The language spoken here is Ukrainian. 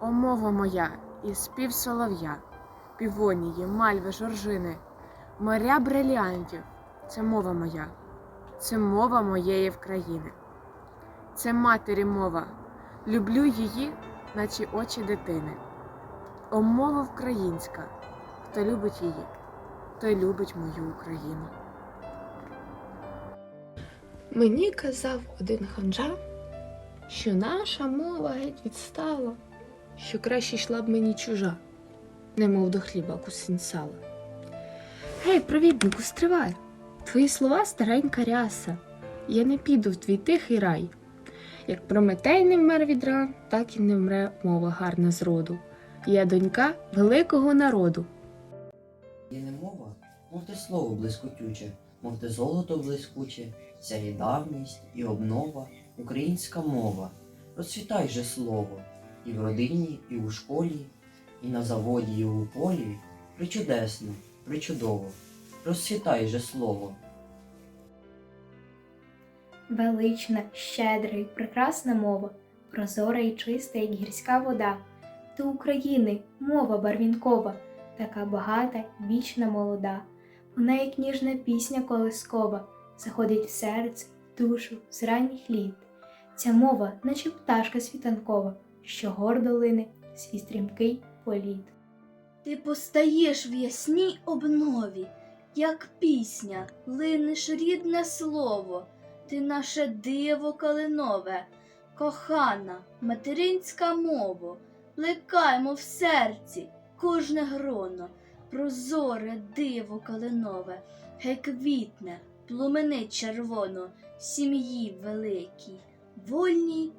О, мова моя, і спів солов'я, півонії, мальви, жоржини, моря бриліантів, це мова моя, це мова моєї вкраїни. Це матері мова, люблю її, наче очі дитини. О, мова українська, хто любить її, той любить мою Україну. Мені казав один ханжа, що наша мова геть відстала, що краще йшла б мені чужа, немов до хліба кусень сала. Гей, провіднику, стривай! Твої слова старенька ряса. Я не піду в твій тихий рай. Як Прометей не вмер від ран, так і не вмре мова гарна з роду. Я донька великого народу. Є не мова, мов те слово блискотюче, мов те золото блискуче, ця і давність, і обнова, українська мова. Розцвітай же слово, і в родині, і у школі, і на заводі, і у полі. Причудесно, причудово, розцвітай же слово. Велична, щедра й прекрасна мова, прозора і чиста, як гірська вода. Ти України, мова барвінкова, така багата, вічна молода. Вона, як ніжна пісня колискова, заходить в серце, в душу з ранніх літ. Ця мова, наче пташка світанкова, що гордо лине свій стрімкий політ. Ти постаєш в ясній обнові, як пісня, линеш рідне слово, ти наше диво калинове, кохана, материнська мова, плекаймо в серці кожне гроно, прозоре диво калинове, хай квітне, пломенить червоно, сім'ї великій, вольній